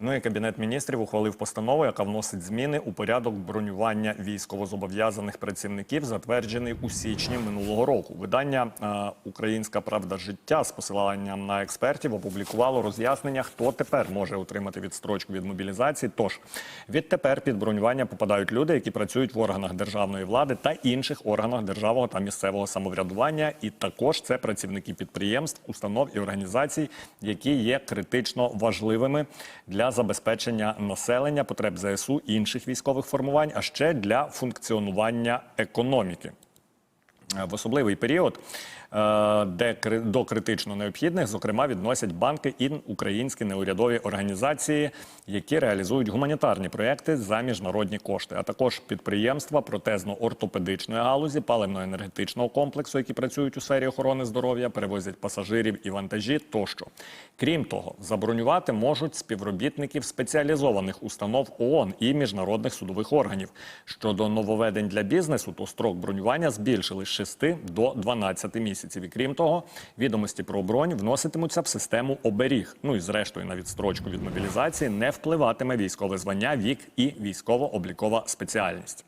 Ну і кабінет міністрів ухвалив постанову, яка вносить зміни у порядок бронювання військовозобов'язаних працівників, затверджений у січні минулого року. Видання е, Українська Правда життя з посиланням на експертів опублікувало роз'яснення, хто тепер може отримати відстрочку від мобілізації. Тож відтепер під бронювання попадають люди, які працюють в органах державної влади та інших органах державного та місцевого самоврядування. І також це працівники підприємств, установ і організацій, які є критично важливими для забезпечення населення, потреб ЗСУ інших військових формувань, а ще для функціонування економіки. Е, В особливий період, е, де до критично необхідних, зокрема, відносять банки і українські неурядові організації, які реалізують гуманітарні проекти за міжнародні кошти, а також підприємства протезно-ортопедичної галузі, паливно-енергетичного комплексу, які працюють у сфері охорони здоров'я, перевозять пасажирів і вантажі тощо. Крім того, забронювати можуть співробітників спеціалізованих установ ООН і міжнародних судових органів. Щодо нововведень для бізнесу, то строк бронювання збільшили 6 до 12 місяців. І крім того, відомості про бронь вноситимуться в систему оберіг. Ну і зрештою на відстрочку від мобілізації не впливатиме військове звання, вік і військово-облікова спеціальність.